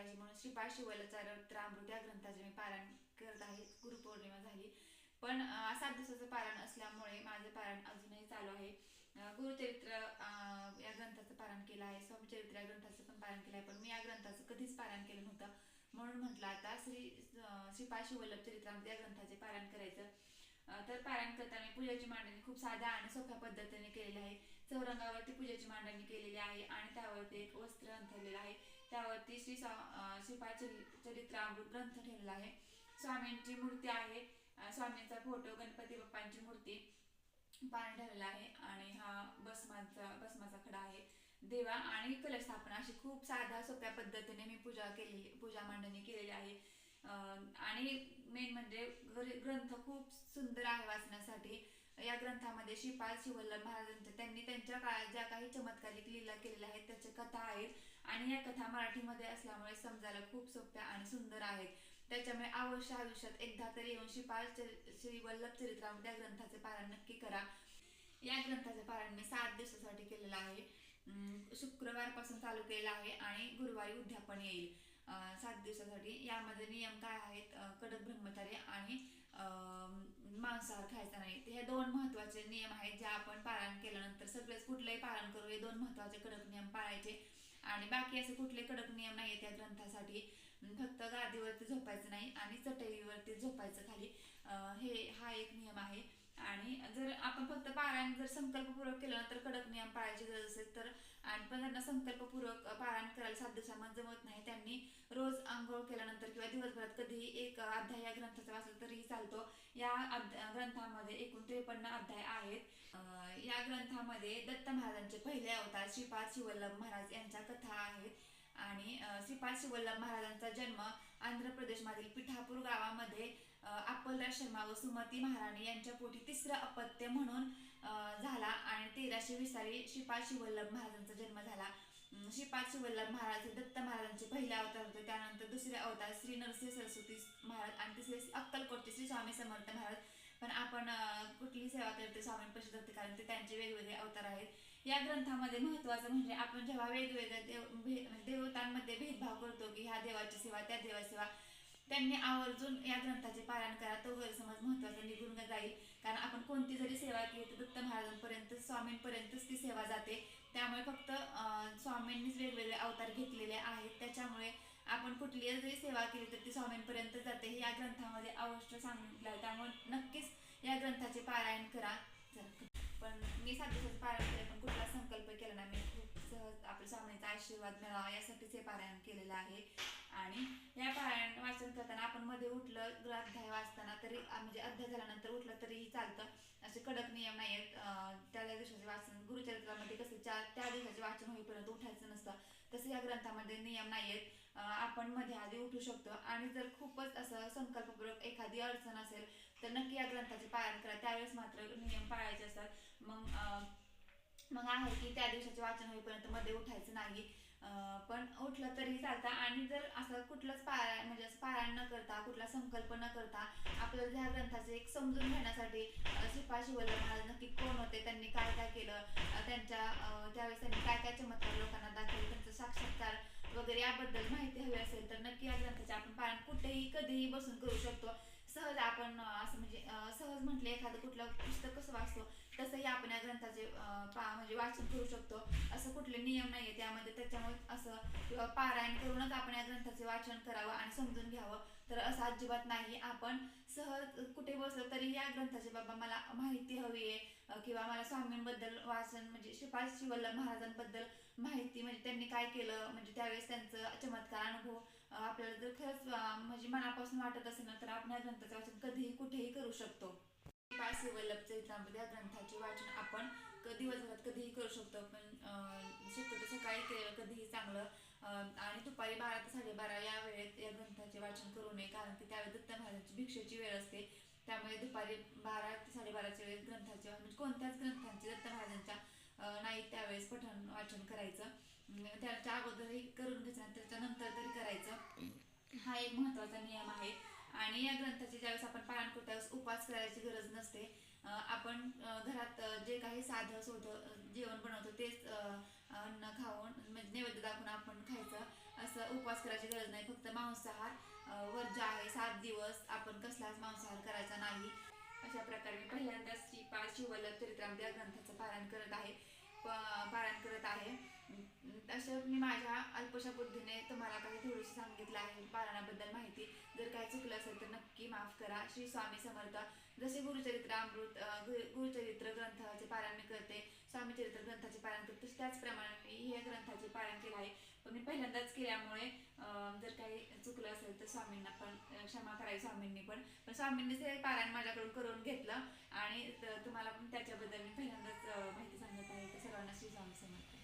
करायची म्हणून श्रीपाद शिवलचरित्रामृत या ग्रंथाचे मी पारायण करत आहे. गुरुपौर्णिमा झाली. पण सात दिवसाचं पारायण असल्यामुळे माझं पारायण अजूनही चालू आहे. गुरुचरित्र या ग्रंथाचं पारायण केलं आहे. स्वामीचरित्र या ग्रंथाचं पण पारायण केलं आहे. पण मी या ग्रंथाचं कधीच पारायण केलं नव्हतं. म्हणून म्हटलं आता श्री अं, शिवल्लभ चरित्रामृत या ग्रंथाचे पारायण करायचं. तर पारायण करताना मी पूजेची मांडणी खूप साध्या आणि सोप्या पद्धतीने केलेली आहे. चौरंगावरती पूजेची मांडणी केलेली आहे आणि त्यावरती एक वस्त्र अंथरलेलं आहे. त्यावरती श्री स्वा अं, चरित्रामृत ग्रंथ ठेवलेला आहे. स्वामींची मूर्ती आहे. स्वामींचा फोटो गणपती बाप्पांची मूर्ती पाणी ठेवलेलं आहे. आणि हा भस्माचा भस्माचा खडा आहे. देवा आणि कलश स्थापना अशी खूप साध्या सोप्या पद्धतीने मी पूजा केलेली पूजा मांडणी केलेली आहे. आणि मेन म्हणजे ग्रंथ खूप सुंदर आहे वाचण्यासाठी. या ग्रंथामध्ये श्रीपाद शिवल्लभ महाराजांच्या त्यांनी त्यांच्या काळात ज्या काही चमत्कारिक लीला केलेल्या आहेत त्याच्या कथा आहेत आणि या कथा मराठीमध्ये असल्यामुळे समजायला खूप सोप्या आणि सुंदर आहेत. त्याच्यामुळे अवश्य आयुष्यात एकदा तरी येऊन शिपाल चरि- श्री वल्लभ चरित्रामध्ये या ग्रंथाचे पारायण नक्की करा. या ग्रंथाचे पारायण मी सात दिवसासाठी केलेलं आहे. शुक्रवारपासून चालू केलेलं आहे आणि गुरुवारी उद्यापन येईल. सात दिवसासाठी. यामध्ये नियम काय आहेत? कडक ब्रह्मचारी आणि मांसाहार खायचा नाही. हे दोन महत्त्वाचे नियम आहेत जे आपण पालन केल्यानंतर सगळेच कुठलंही पालन करू हे दोन महत्त्वाचे कडक नियम पाळायचे. आणि बाकी असे कुठले कडक नियम नाही आहेत ग्रंथासाठी. फक्त गादीवरती झोपायचं नाही आणि चटईवरती झोपायचं खाली. हे हा एक नियम आहे. आणि जर आपण फक्त पारायण जर संकल्पपूर्वक केलं तर कडक नियम पाळायची गरज असेल तर आणि पण त्यांना संकल्पपूर्वक पारायण करायला सात दिवसामध्ये जमत नाही त्यांनी रोज आंघोळ केल्यानंतर किंवा दिवसभरात कधीही एक अध्याय या ग्रंथाचा वाचला तरीही चालतो. या ग्रंथामध्ये एकूण त्रेपन्न अध्याय आहेत. या ग्रंथामध्ये दत्त महाराजांचे पहिले अवतार श्रीपाद शिवल्लभ महाराज यांच्या कथा आहेत. आणि श्रीपाद शिवल्लभ महाराजांचा जन्म आंध्र प्रदेशमधील पिठापूर गावामध्ये अं, शर्मा व सुमती महाराणी यांच्या पोटी तिसरं अपत्य म्हणून झाला आणि तेराशे वीस साली श्रीपाद शिवल्लभ महाराजांचा जन्म झाला. अं, श्रीपाद शिवल्लभ महाराज हे दत्त महाराजांचे पहिले अवतार होते. त्यानंतर दुसरे अवतार श्री नरसिंह सरस्वती महाराज आणि तिसरे अक्कलकोटचे श्री स्वामी समर्थ महाराज. पण आपण कुठलीही कुठली सेवा करते स्वामींपाशी जाते कारण ते त्यांचे वेगवेगळे अवतार आहेत. या ग्रंथामध्ये महत्वाचं म्हणजे आपण जेव्हा वेगवेगळ्या देव भे- देवतांमध्ये भेदभाव करतो की ह्या देवाची सेवा त्या देवाची सेवा त्यांनी आवर्जून या ग्रंथाचे पारायण करा. तो गैरसमज महत्त्वाचा निघून जाईल. कारण आपण कोणती जरी सेवा केली तर दत्त महाराजांपर्यंत स्वामींपर्यंतच ती सेवा जाते. त्यामुळे फक्त स्वामींनीच वेगवेगळे अवतार घेतलेले आहेत. त्याच्यामुळे आपण कुठली जरी सेवा केली तर ती स्वामींपर्यंत जाते. हे या ग्रंथामध्ये अवश्य सांगितलं त्यामुळे नक्कीच या ग्रंथाचे पारायण करा. पण मी सात पारायण केलं पण कुठला संकल्प केला नाही. मी खूप सहज आपल्या स्वामींचा आशीर्वाद मिळावा यासाठीच हे पारायण केलेलं आहे. आणि या पारायण वाचन करताना आपण मध्ये उठलं ग्लास दहा वाजताना तरी म्हणजे अध्याय झाल्यानंतर उठलं तरीही चालतं. असे कडक नियम नाही आहेत त्या दिवसाचे वाचन गुरुचरित्रामध्ये कसं चार त्या दिवसाचे वाचन होईपर्यंत उठायचं नसतं. तसं या ग्रंथामध्ये नियम नाही आहेत आपण मध्ये आधी उठू शकतो. आणि जर खूपच असं संकल्पपूर्वक एखादी अडचण असेल तर नक्की या ग्रंथाचे पालन करा. त्यावेळेस मात्र नियम पाळायचे असतात. मग मग आहे की त्या दिवसाचे वाचन होईपर्यंत मध्ये उठायचं नाही. पण उठलं तरी चालतं. आणि जर असं कुठलंच पारायण म्हणजे असं पारायण न करता कुठला संकल्प न करता आपल्याला ह्या ग्रंथाचे एक समजून घेण्यासाठी शिपा श्रीपाद महाराज नक्की कोण होते त्यांनी काय काय केलं त्यांच्या त्यावेळेस त्यांनी काय काय चमत्कार लोकांना दाखवले त्यांचं साक्षात्कार वगैरे याबद्दल माहिती हवी असेल तर नक्की या ग्रंथाचे आपण पारायण कुठेही कधीही बसून करू शकतो. सहज आपण असं म्हणजे सहज म्हटलं एखादं कुठलं पुस्तक कसं वाचतो तसंही आपण या ग्रंथाचे पा म्हणजे वाचन करू शकतो. असं कुठले नियम नाही आहे त्यामध्ये. त्याच्यामुळे असं किंवा पारायण करूनच आपण या ग्रंथाचे वाचन करावं आणि समजून घ्यावं. तर असं अजिबात नाही. आपण सहज कुठे बसलो तरी या ग्रंथाची बाबा मला माहिती हवी आहे. किंवा मला स्वामींबद्दल वाचन म्हणजे शिपाई शिवल्लभ महाराजांबद्दल माहिती म्हणजे त्यांनी काय केलं? म्हणजे त्यावेळेस त्यांचं चमत्कार अनुभव आपल्याला जर खरंच म्हणजे मनापासून वाटत असेल ना तर आपण या ग्रंथाचं वाचन कधीही कुठेही करू शकतो. पास वल्लभ एक्झाम्पल या ग्रंथाचे वाचन आपण कधी दिवसभरात कधीही करू शकतो. पण शक्यतो सकाळी केलं कधीही चांगलं आणि दुपारी बारा ते साडेबारा या वेळेत या ग्रंथाचे वाचन करू नये. कारण की त्यावेळी दत्त महाराजांची भिक्षेची वेळ असते. त्यामुळे दुपारी बारा ते साडेबाराच्या वेळेस ग्रंथाचे म्हणजे कोणत्याच ग्रंथांचे दत्त महाराजांच्या नाही त्यावेळेस पठण वाचन करायचं. म्हणजे त्याच्या अगोदरही करून घ्यायचं आणि त्याच्यानंतर तरी करायचं. हा एक महत्त्वाचा नियम आहे. आणि या ग्रंथाचे ज्यावेळेस आपण पालन करतो त्यावेळेस उपवास करायची गरज नसते. आपण घरात जे काही साधं सोधं जेवण बनवतो तेच अन्न खाऊन म्हणजे नैवेद्य दाखवून आपण खायचं असं उपवास करायची गरज नाही. फक्त मांसाहार वर वर्ज्य आहे सात दिवस आपण कसलाच मांसाहार करायचा नाही. अशा प्रकारे मी पहिल्यांदाच श्री पाच शिववल्लभ चरित्रामध्ये या ग्रंथाचं पालन करत आहे प- पारायण करत आहे अं, असं मी माझ्या अल्पशा बुद्धीने तुम्हाला काही थोडीशी सांगितलं आहे. पारायणाबद्दल माहिती जर काय चुकलं असेल तर नक्की माफ करा. श्री स्वामी समर्थ जसे गुरुचरित्र अमृत गुरुचरित्र ग्रंथाचे पारायण मी करते स्वामी चरित्र ग्रंथाचे पारायण करते त्याचप्रमाणे मी हे ग्रंथाचे पारायण केलं आहे. पण मी पहिल्यांदाच केल्यामुळे जर काही चुकलं असेल तर स्वामींना पण क्षमा करावी स्वामींनी पण. पण स्वामींनीच हे पारायण माझ्याकडून करून घेतलं आणि तुम्हाला पण त्याच्याबद्दल मी पहिल्यांदाच माहिती सांगत आहे. तर सर्वांना श्री स्वामी समर्थ.